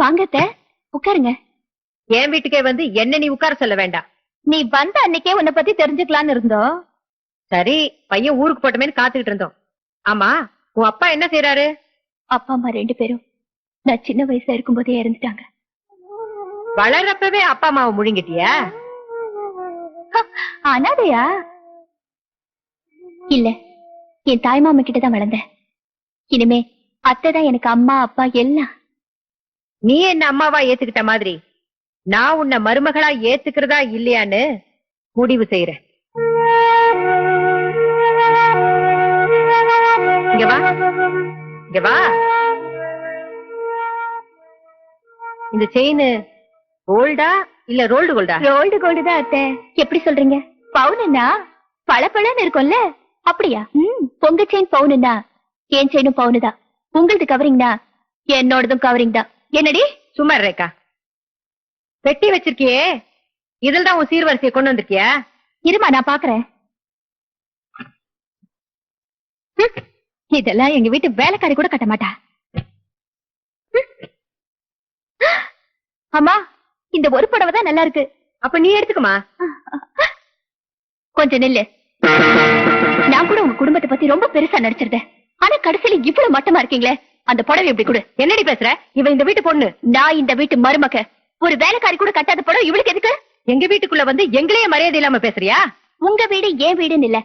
வாங்க அத்தை உட்காருங்க. என் வீட்டுக்கே வந்து என்ன நீ உட்கார சொல்ல வேண்டாம். நீ வந்த அன்னைக்கே உன்னை பத்தி தெரிஞ்சுக்கலாம்னு இருந்தோம் சரி பையன் ஊருக்கு போட்டமேன்னு காத்துக்கிட்டு இருந்தோம். ஆமா உன் அப்பா என்ன செய்யறாரு அப்பா அம்மா ரெண்டு பேரும் நான் சின்ன வயசுல இருக்கும்போதே இறந்துட்டாங்க. வளர்றப்பவே அப்பா அம்மாவை முழுங்கிட்டியா? அனாதையா? இல்ல என் தாய் மாமா கிட்ட தான் வளர்ந்தேன். இனிமே அத்தை தான் எனக்கு அம்மா அப்பா எல்லாம். நீ என்ன அம்மாவா ஏத்துக்கிட்ட மாதிரி? நான் உன்னை மருமகளா ஏத்துக்கிறதா இல்லையான்னு முடிவு செய்யறேன் இங்க வா. இங்க வா. இந்த செயின் கோல்டா இல்ல ரோல்டு கோல்டா? ரோல்டு கோல்டு தான் அத்தை. எப்படி சொல்றீங்க? பவுனுன்னா பளபளன்னு இருக்கும்ல? அப்படியா? ம் பொங்க செயின் பவுனுன்னா என் செயினும் பவுனு தான் உங்களது கவரிங்னா என்னோடதும் கவரிங் தான். என்னடி? சும்மா இரு ரேக்கா பெட்டி வச்சிருக்கியே. இதில் தான் உன் சீர்வரிசையை கொண்டு வந்திருக்கியா? இருமா நான் பாக்குறேன். இதெல்லாம் எங்க வீட்டு வேலைக்காரி கூட கட்ட மாட்டா. அம்மா இந்த ஒரு புடவை தான் நல்லா இருக்கு. அப்ப நீ எடுத்துக்கமா கொஞ்சம் நில்லு. நான் கூட உங்க குடும்பத்தை பத்தி ரொம்ப பெருசா நடிச்சிருந்தேன். ஆனா கடைசியில இவ்வளவு மட்டமா இருக்கீங்களே. அந்த புடவை எப்படி கொடு. என்னடி பேசுற? இவ இந்த வீட்டு பொண்ணு. நான் இந்த வீட்டு மருமக. ஒரு வேலைக்காரி கூட கட்டாத புடவை இவளுக்கு எதுக்கு? எங்க வீட்டுக்குள்ள வந்து எங்களையே மரியாதை இல்லாம பேசுறியா? உங்க வீடு ஏன் வீடுன்னு இல்ல.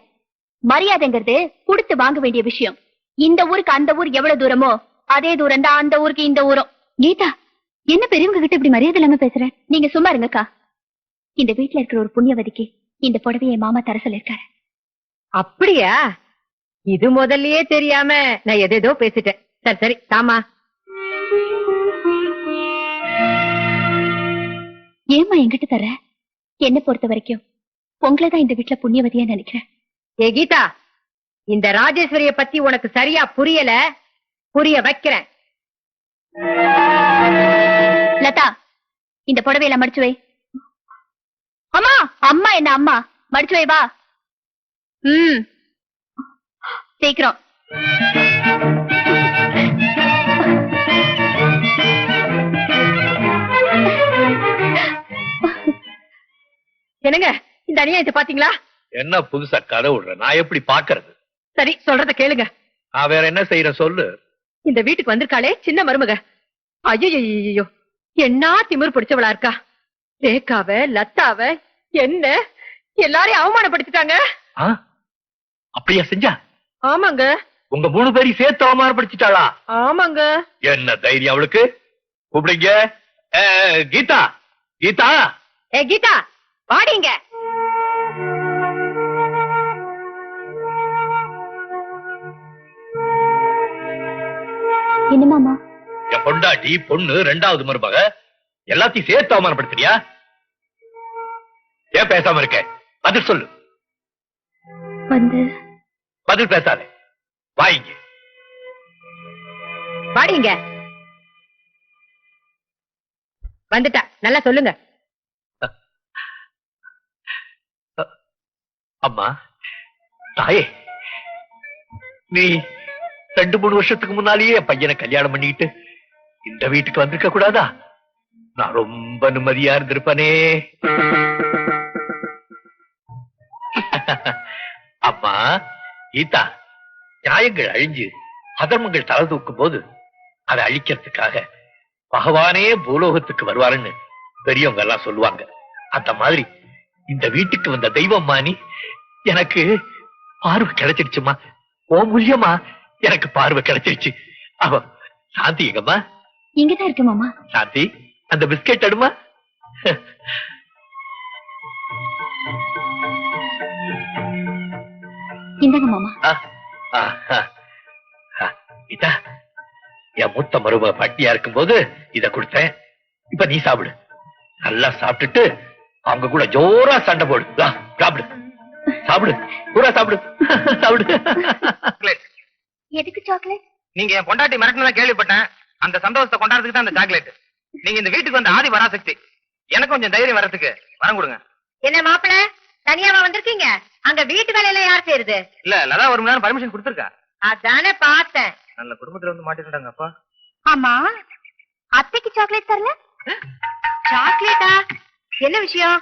மரியாதைங்கிறது கொடுத்து வாங்க வேண்டிய விஷயம். இந்த ஊருக்கு அந்த ஊர் எவ்வளவு தூரமோ அதே தூரம் தான் அந்த ஊருக்கு இந்த ஊரும். கீதா என்ன பெரியவங்க கிட்ட இப்படி மரியாதை இல்லாம பேசுற? நீங்க சும்மா இருங்கக்கா. இந்த வீட்டுல இருக்கிற ஒரு புண்ணியவதிக்கு இந்த புடவையை என் மாமா தர சொல்லிருக்காரு அப்படியா? இது முதல்லயே தெரியாம நான் எதேதோ பேசிட்டேன். சரி சரி தாமா ஏமா என்கிட்ட தர? என்ன பொறுத்த வரைக்கும் உங்களை தான் இந்த வீட்டுல புண்ணியவதியா நினைக்கிறேன். ஏ கீதா இந்த ராஜேஸ்வரிய பத்தி உனக்கு சரியா புரியல? புரிய வைக்கிறேன். லதா இந்த புடவையில மடிச்சு வை. அம்மா அம்மா என்ன அம்மா? மடிச்சு வை வா. ம். சீக்கிரம். என்னங்க இந்த அநியாயத்தை பாத்தீங்களா என்ன புதுசா கதை விடுற? நான் எப்படி பாக்குறது சரி சொல்றத கேளுங்க. நான் வேற என்ன செய்யறேன் சொல்லு. இந்த வீட்டுக்கு வந்திருக்காளே சின்ன மருமக. ஐயோ என்ன திமிர் பிடிச்சவளா இருக்கா? ரேகாவ லத்தாவ என்ன? எல்லாரையும் அவமானப்படுத்திட்டாங்க. ஆ? அப்படியா செஞ்சா? ஆமாங்க. உங்க மூணு பேரையும் சேர்த்து அவமானப்படுத்திட்டாளா? ஆமாங்க. என்ன தைரியம் அவளுக்கு? கூப்பிடுங்க. ஏ, கீதா. கீதா? ஏ கீதா. வாடிங்க. என்ன மாமா? என் பொண்டாட்டி பொண்ணு ரெண்டாவது மருமக எல்லாத்தையும் சேர்த்து அவமானப்படுத்துறியா? ஏன் பேசாம இருக்க? பதில் சொல்லு. வந்து. பதில் பேசாதே. வாய்ங்க. வாடிங்க. வந்துட்டா. நல்லா சொல்லுங்க. அம்மா தாயே நீ ரெண்டு மூணு வருஷத்துக்கு முன்னாலேயே பையனை கல்யாணம் பண்ணிட்டு இந்த வீட்டுக்கு வந்திருக்க கூடாதா? நான் ரொம்ப நிம்மதியா இருந்திருப்பனே. அம்மா கீதா நியாயங்கள் அழிஞ்சு அதர்மங்கள் தலை தூக்கும் போது அதை அழிக்கிறதுக்காக பகவானே பூலோகத்துக்கு வருவாருன்னு பெரியவங்க எல்லாம் சொல்லுவாங்க. அந்த மாதிரி இந்த வீட்டுக்கு வந்த தெய்வம் மாணி எனக்கு பார்வை கிடைச்சிடுச்சுமா ஓ மூலியமா எனக்கு பார்வை கிடைச்சிருச்சு அவ சாந்தி எங்கம்மா? இங்கதான் இருக்கு மாமா. சாந்தி அந்த பிஸ்கெட் அடுமா இந்தாங்க மாமா. இதா. என் மூத்த மருமக பட்டியா இருக்கும்போது இத கொடுத்தேன். இப்ப நீ சாப்பிடு. நல்லா சாப்பிட்டுட்டு அவங்க கூட ஜோரா சண்டை போடு. சாப்பிடு. சாப்பிடு. பூரா சாப்பிடு. சாப்பிடு. எதுக்கு சாக்லேட் நீங்க என் பொண்டாட்டி மிரட்டினதா கேள்விப்பட்டேன். அந்த சந்தோஷத்தை கொண்டாடுறதுக்கு தான் அந்த சாக்லேட் நீங்க இந்த வீட்டுக்கு வந்த ஆதி வராசக்தி எனக்கு கொஞ்சம் தைரியம் வரதுக்கு வரம் கொடுங்க. என்ன மாப்பிள? தனியாவா வந்திருக்கீங்க? அங்க வீட்டு வேலையெல்லாம் யார் செய்யறது? இல்ல லதா ஒரு மணி நேரம் பர்மிஷன் கொடுத்துருக்கா? அதானே பார்த்தேன். நல்ல குடும்பத்துல வந்து மாட்டிட்டாங்க அப்பா. ஆமா. அத்தைக்கு சாக்லேட் தரல? சாக்லேட்டா என்ன விஷயம்?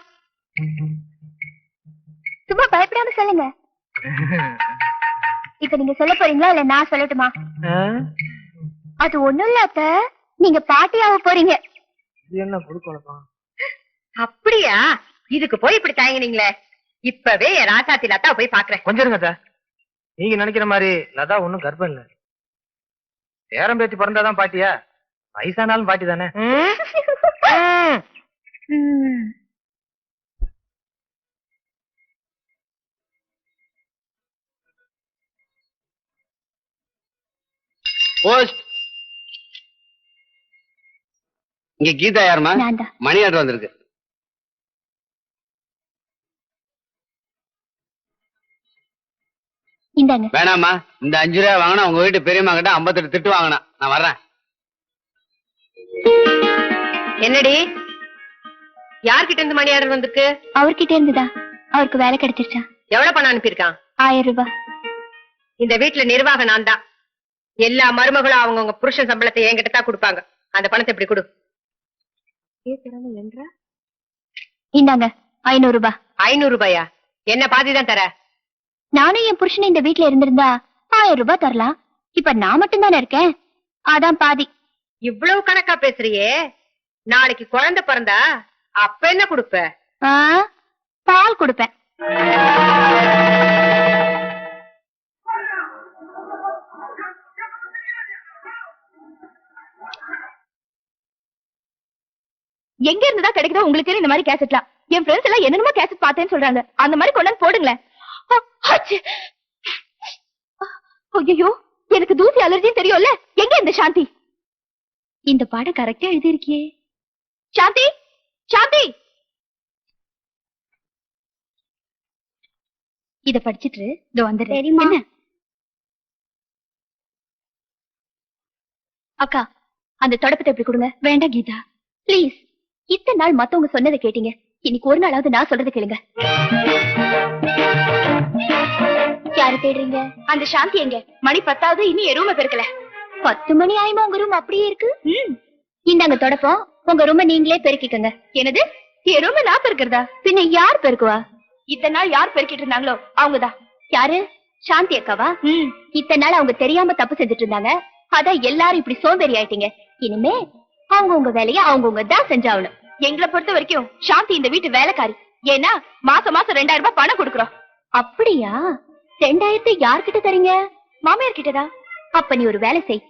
சும்மா பயப்படாம சொல்லுங்க. இப்ப நீங்க சொல்ல போறீங்களா இல்ல நான் சொல்லட்டுமா? அது ஒண்ணும் இல்ல அத்த. நீங்க பாட்டியாக போறீங்க. என்ன புடுக்கலாம் அப்படியா? இதுக்கு போய் இப்படி தயங்குனீங்களே. இப்பவே ராசாத்தி லதா போய் பாக்குறேன். கொஞ்சம் இருங்க சார் நீங்க நினைக்கிற மாதிரி லதா ஒண்ணும் கர்ப்பம் இல்ல. பேரம் பேத்தி பிறந்தாதான் பாட்டியா? வயசானாலும் பாட்டி தானே? போஸ்ட். இங்க கீதா யாருமா மணி ஆர்டர் வந்திருக்கு. வேணாமா இந்த அஞ்சு ரூபா வாங்கினா உங்க வீட்டு பெரியம்மா கிட்ட ஐம்பத்தெட்டு திட்டு வாங்கினா. நான் வர்றேன். என்னடி? யார்கிட்ட இருந்து மணி ஆர்டர் வந்திருக்கு? அவர்கிட்ட இருந்துதா அவருக்கு வேலை கிடைச்சிருச்சா? எவ்வளவு பணம் அனுப்பியிருக்கான்? ஆயிரம் ரூபாய். இந்த வீட்டுல நிர்வாகம் நான் தான். எல்லா மருமகளும் அவங்கவுங்க புருஷன் சம்பளத்தை என்கிட்ட தான் கொடுப்பாங்க. அந்த பணத்தை இப்படி கொடு. இந்தாங்க ஐநூறு ரூபாய். ஐநூறு ரூபாயா? என்ன பாதி தான் தர? நானும் என் புருஷன் இந்த வீட்ல இருந்திருந்தா ஆயிரம் ரூபாய் தரலாம். இப்ப நான் மட்டும் தானே இருக்கேன்? அதான் பாதி. இவ்வளவு கணக்கா பேசுறியே? நாளைக்கு குழந்தை பிறந்தா அப்ப என்ன கொடுப்ப? ஆ, பால் கொடுப்பேன். எங்க இருந்துதான் கிடைக்குதோ உங்களுக்கு இந்த மாதிரி கேசட்லாம் என் ஃப்ரெண்ட்ஸ் எல்லாம் என்னென்னமோ கேசட் பார்த்தேன்னு சொல்றாங்க. அந்த மாதிரி கொண்டு வந்து போடுங்களேன். ஐயோ எனக்கு தூசி அலர்ஜின்னு தெரியும்ல. எங்க இந்த சாந்தி? இந்த பாடம் கரெக்டா எழுதியிருக்கியே. சாந்தி? சாந்தி? இத படிச்சிட்டு இதோ வந்துடுறேன்? அக்கா அந்த தொடப்பத்தை எப்படி கொடுங்க. வேண்டாம் கீதா. ப்ளீஸ் இத்தனை நாள் மத்தவங்க சொன்னதை கேட்டீங்க. இன்னைக்கு ஒரு நாளாவது நான் சொல்றது கேளுங்க. யாரு தேடுறீங்க? அந்த சாந்தி எங்க? மணி பத்தாவது இன்னும் என் ரூமை பெருக்கல. பத்து மணி ஆயுமா உங்க ரூம் அப்படியே இருக்கு? இந்தாங்க தொடப்போம். உங்க ரூம நீங்களே பெருக்கிக்கங்க. என்னது? என் ரூம நான் பெருக்கிறதா? பின்ன யார் பெருக்குவா? இத்தனை நாள் யார் பெருக்கிட்டு இருந்தாங்களோ அவங்கதான் யாரு? சாந்தி அக்காவா? இத்தனை நாள் அவங்க தெரியாம தப்பு செஞ்சுட்டு இருந்தாங்க. அதான் எல்லாரும் இப்படி சோம்பேறி ஆயிட்டீங்க. இனிமே அவங்க உங்க வேலையை அவங்கவுங்க தான் செஞ்சாகணும். எங்களை பொறுத்த வரைக்கும் சாந்தி இந்த வீட்டு வேலைக்காரி. ஏன்னா மாசம் மாசம் ரெண்டாயிரம் ரூபாய் பணம் கொடுக்குறோம். அப்படியா? ரெண்டாயிரத்தை யார்கிட்ட தரீங்க? மாமியார் கிட்டதா? அப்ப நீ ஒரு வேலை செய்.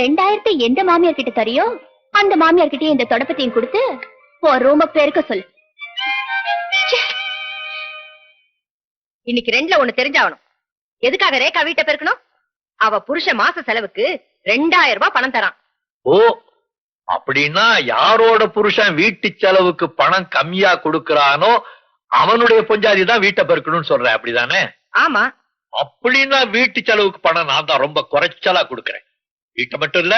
ரெண்டாயிரத்தை எந்த மாமியார் கிட்ட தரியோ அந்த மாமியார் கிட்டயே இந்த தொடப்பத்தையும் கொடுத்து ரூம பெருக்க சொல்லு. இன்னைக்கு ரெண்டுல ஒண்ணு தெரிஞ்சாகணும். எதுக்காக ரேகா வீட்டை பெருக்கணும்? அவ புருஷன் மாச செலவுக்கு ரெண்டாயிரம் ரூபாய் பணம் தரான். ஓ அப்படின்னா யாரோட புருஷன் வீட்டு செலவுக்கு பணம் கம்மியா கொடுக்கறானோ அவனுடைய பொஞ்சாதி தான் வீட்டை பெருக்கணும்னு சொல்ற அப்படிதானே? ஆமா. அப்படின்னா வீட்டு செலவுக்கு பணம் நான் தான் ரொம்ப குறைச்சலா கொடுக்கறேன். வீட்டை மட்டும் இல்ல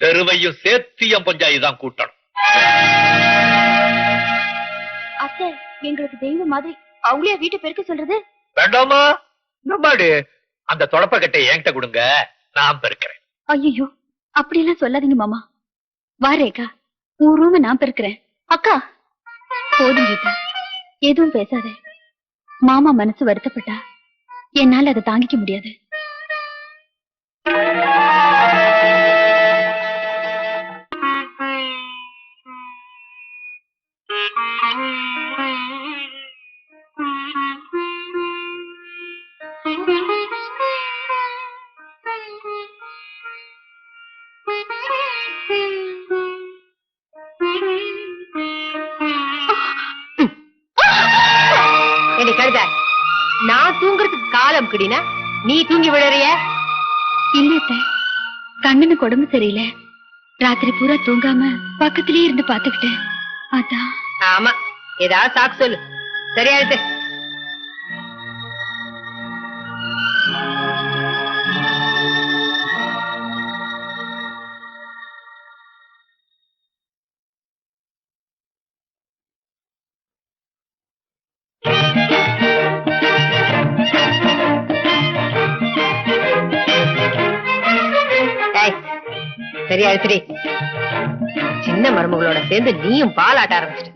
தெருவையும் சேர்த்து என் பஞ்சாயி தான் கூட்டணும். அத்தை எங்களுக்கு தெய்வம் மாதிரி. அவங்களே வீட்டை பெருக்க சொல்றது? வேண்டாமா? நம்மாடு அந்த தொடப்பக்கட்டை என்கிட்ட கொடுங்க நான் பெருக்கிறேன். ஐயோ அப்படி எல்லாம் சொல்லாதீங்க மாமா. வா ரேகா உன் ரூம நான் பெருக்கிறேன். அக்கா போதும் கீதா எதுவும் பேசாத. மாமா மனசு வருத்தப்பட்டா என்னால அதை தாங்கிக்க முடியாது. என்னை தூங்குறதுக்கு காலம் கிடினா நீ தூங்கி விழறிய? இல்லத்த கண்ணனுக்கு உடம்பு சரியில்லை. ராத்திரி பூரா தூங்காம பக்கத்திலேயே இருந்து பாத்துக்கிட்டேன் அதான். ஆமா. ஏதாவது சாக்கு சொல்லு. சரியா இருக்கு. ஏய், சரியா இருக்கு சின்ன மருமகளோட சேர்ந்து நீயும் பாலாட்ட ஆரம்பிச்சிட்ட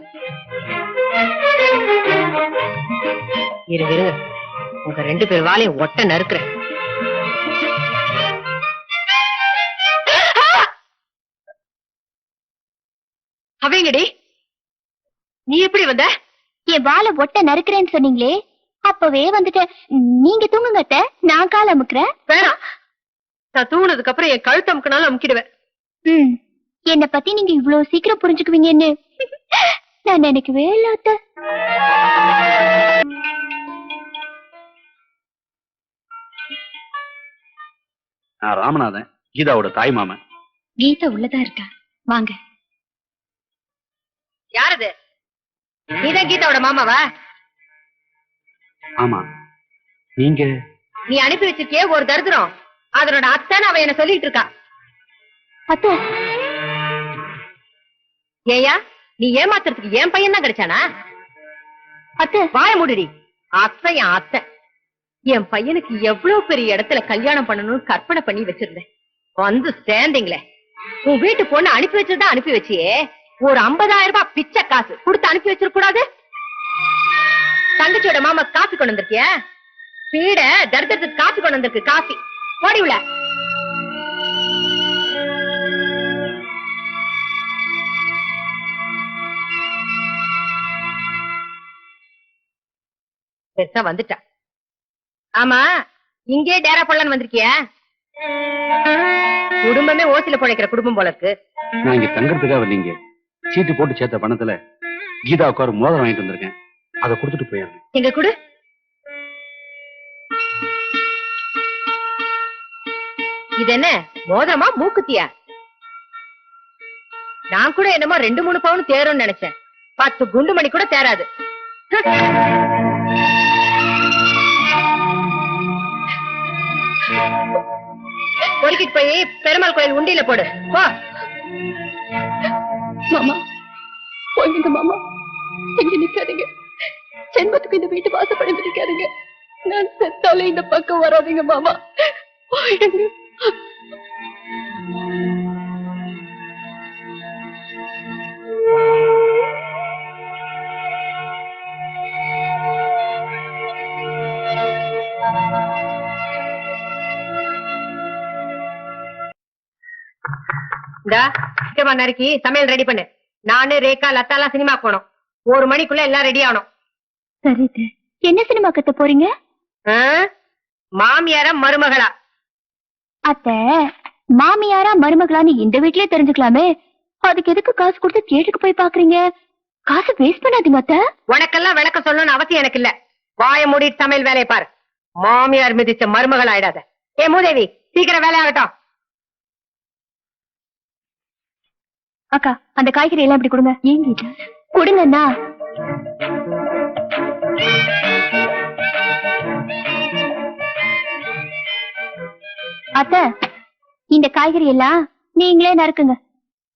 இருங்க இருங்க உங்க ரெண்டு பேர் வாலையும் ஒட்ட நறுக்குறேன். அவங்கடி நீ எப்படி வந்த? என் வாழை ஒட்ட நறுக்கிறேன்னு சொன்னீங்களே. அப்பவே வந்துட்டேன் நீங்க தூங்குங்க அத்தை நான் கால் அமுக்குறேன். வேணாம். நான் தூங்குனதுக்கு அப்புறம் என் கழுத்து அமுக்கினாலும் அமுக்கிடுவேன். ம். என்ன பத்தி நீங்க இவ்வளவு சீக்கிரம் புரிஞ்சுக்குவீங்கன்னு. நான் நினைக்கவே இல்ல அத்தை. நான் ராமநாதன் கீதாவோட தாய் மாமன். கீதா உள்ளதா இருக்கா? வாங்க. யாரது? நீதான் கீதாவோட மாமாவா? ஆமா. நீங்க? நீ அனுப்பி வச்சிருக்கியே ஒரு தரித்திரம். அதனோட அத்தைன்னு அவ என்ன சொல்லிட்டு இருக்கா? அத்தை. ஏயா நீ ஏமாத்துறதுக்கு என் பையன் தான் கிடைச்சானா? அத்தை. வாய மூடுடி. அத்தை என் அத்தை. என் பையனுக்கு எவ்வளவு பெரிய இடத்துல கல்யாணம் பண்ணணும்னு கற்பனை பண்ணி வச்சிருந்தேன். வந்து சேர்ந்தீங்களே உன் வீட்டு பொண்ணு அனுப்பி வச்சதா அனுப்பி வச்சியே. ஒரு 50000 ரூபாய் பிச்சை காசு கொடுத்து அனுப்பி வச்சிருக்க கூடாது தங்கச்சியோட மாமா காஃபி கொண்டு வந்திருக்கிய? பீட தரித்திரத்துக்கு காஃபி கொண்டு வந்திருக்கு காஃபி. போடி உள்ள. பெருசா வந்துட்டா. ஆமா இங்கே டேரா போடலான்னு வந்திருக்கிய? குடும்பமே ஓசில பிழைக்கிற குடும்பம் போல இருக்கு நான் இங்க தங்கறதுக்காக வரலீங்க சீட்டு போட்டு சேர்த்த பணத்துல கீதாவுக்கு ஒரு மோதிரம் வாங்கிட்டு வந்திருக்கேன். அதை கொடுத்துட்டு போயிடுறேன். எங்க குடு. இது என்ன மோதிரமா மூக்குத்தியா? நான் கூட என்னமோ ரெண்டு மூணு பவுன் தேரும்னு நினைச்சேன். பத்து குண்டு மணி கூட தேராது. பொறுக்கிட்டு போய் பெருமாள் கோயில் உண்டியில போடு. போ. மாமா போயிடுங்க மாமா. இங்க நிக்காதீங்க. ஜென்மத்துக்கு இந்த வீட்டு வாசப்படி நிக்காதீங்க. நான் செத்தாலே இந்த பக்கம் வராதீங்க மாமா. போயிடுங்க இந்தா சீக்கிரமா நறுக்கி சமையல் ரெடி பண்ணு. நானு ரேகா லத்தாலாம் சினிமா போனோம் ஒரு மணிக்குள்ள எல்லாம் ரெடி ஆகணும். சரி. என்ன சினிமா கத்த போறீங்க? மாமியாரா மருமகளா? அத்த மாமியாரா மருமகளான்னு இந்த வீட்லயே தெரிஞ்சுக்கலாமே. அதுக்கு எதுக்கு காசு கொடுத்து தியேட்டருக்கு போய் பாக்குறீங்க காசு வேஸ்ட் பண்ணாதீங்க அத்த. உனக்கெல்லாம் விளக்கம் சொல்லணும்னு அவசியம் எனக்கு இல்ல. வாய மூடிட்டு சமையல் வேலையை பாரு. மாமியார் மிதிச்ச மருமகள் ஆயிடாத ஏ மூதேவி சீக்கிரம் வேலை ஆகட்டும். அக்கா அந்த காய்கறி எல்லாம் இப்படி கொடுங்க. ஏங்கிட்ட. கொடுங்கண்ணா. அத்த இந்த காய்கறி எல்லாம் நீங்களே நறுக்குங்க.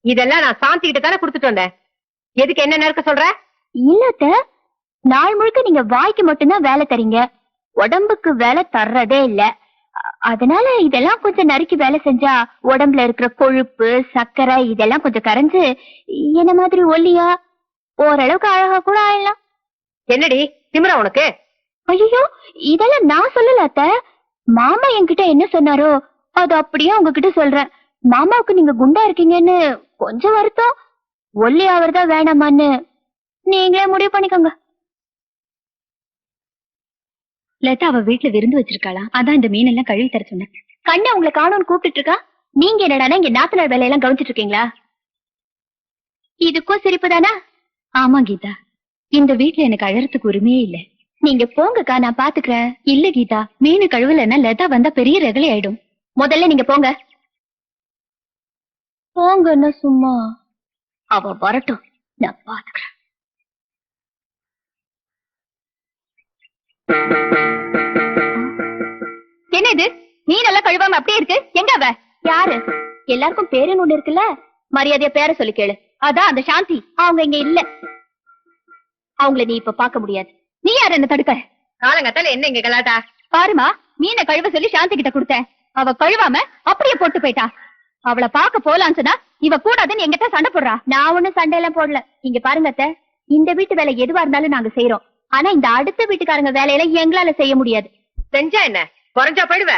இதெல்லாம் நான் சாந்தி கிட்ட தானே கொடுத்துட்டு வந்தேன். எதுக்கு என்ன நறுக்க சொல்ற? இல்ல அத்த நாள் முழுக்க நீங்க வாய்க்கு மட்டும்தான் வேலை தரீங்க. உடம்புக்கு வேலை தர்றதே இல்ல. அதனால இதெல்லாம் கொஞ்சம் நறுக்கி வேலை செஞ்சா உடம்புல இருக்கிற கொழுப்பு சர்க்கரை இதெல்லாம் கொஞ்சம் கரைஞ்சு என்ன மாதிரி ஒல்லியா ஓரளவுக்கு அழகா கூட ஆயிடலாம். என்னடி? திமிரா உனக்கு? ஐயோ இதெல்லாம் நான் சொல்லல அத்த. மாமா என்கிட்ட என்ன சொன்னாரோ அது அப்படியே உங்ககிட்ட சொல்றேன். மாமாவுக்கு நீங்க குண்டா இருக்கீங்கன்னு கொஞ்சம் வருத்தம். ஒல்லி ஆவறதா வேணாமான்னு நீங்களே முடிவு பண்ணிக்கோங்க. லதா அவ வீட்டுல விருந்து வச்சிருக்காளா? அதான் இந்த மீன் எல்லாம் கழுவி தர சொன்னேன். கண்ணை உங்களை காணும்னு கூப்பிட்டு இருக்கா நீங்க என்னடானா இங்க நாத்தனார் வேலையெல்லாம் கவனிச்சிட்டு இருக்கீங்களா இதுக்கும் சிரிப்பு தானா ஆமா கீதா. இந்த வீட்ல எனக்கு அழறதுக்கு உரிமையே இல்ல. நீங்க போங்கக்கா நான் பாத்துக்கிறேன். இல்ல கீதா. மீன் கழுவலன்னா லதா வந்தா பெரிய ரகலை ஆயிடும். முதல்ல நீங்க போங்க. போங்கன்னா சும்மா. அவ வரட்டும். நான் பாத்துக்கிறேன். என்ன இது மீன் எல்லாம் கழுவாம அப்படியே இருக்கு. எங்க அவ? யாரு? எல்லாருக்கும் பேருன்னு ஒண்ணு இருக்குல்ல? மரியாதையா பேரை சொல்லி கேளு. அதான் அந்த சாந்தி. அவங்க இங்க இல்ல. அவங்கள நீ இப்ப பார்க்க முடியாது. நீ யார் என்ன தடுக்க? காலங்கத்தால என்ன இங்க கலாட்டா? பாருமா மீனை கழுவ சொல்லி சாந்தி கிட்ட கொடுத்தேன். அவ கழுவாம அப்படியே போட்டு போயிட்டா. அவளை பார்க்க போலான்னு சொன்னா இவ கூடாதுன்னு எங்கிட்ட சண்டை போடுறா. நான் ஒண்ணும் சண்டை எல்லாம் போடல. இங்க பாருங்க அத்தை. இந்த வீட்டு வேலை எதுவா இருந்தாலும் நாங்க செய்யறோம் ஆனா இந்த அடுத்த வீட்டுக்காரங்க வேலையில எங்களால செய்ய முடியாது. செஞ்சா என்ன? குறைஞ்சா போயிடுவ.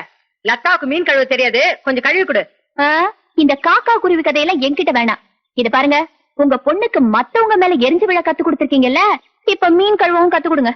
லதாவுக்கு மீன் கழுவ தெரியாது. கொஞ்சம் கழுவி கொடு. ஆ, இந்த காக்கா குருவி கதையெல்லாம் என்கிட்ட வேணாம். இத பாருங்க. உங்க பொண்ணுக்கு மத்தவங்க மேல எரிஞ்சு விழ கத்து கொடுத்துருக்கீங்கல்ல? இப்ப மீன் கழுவவும் கத்து கொடுங்க?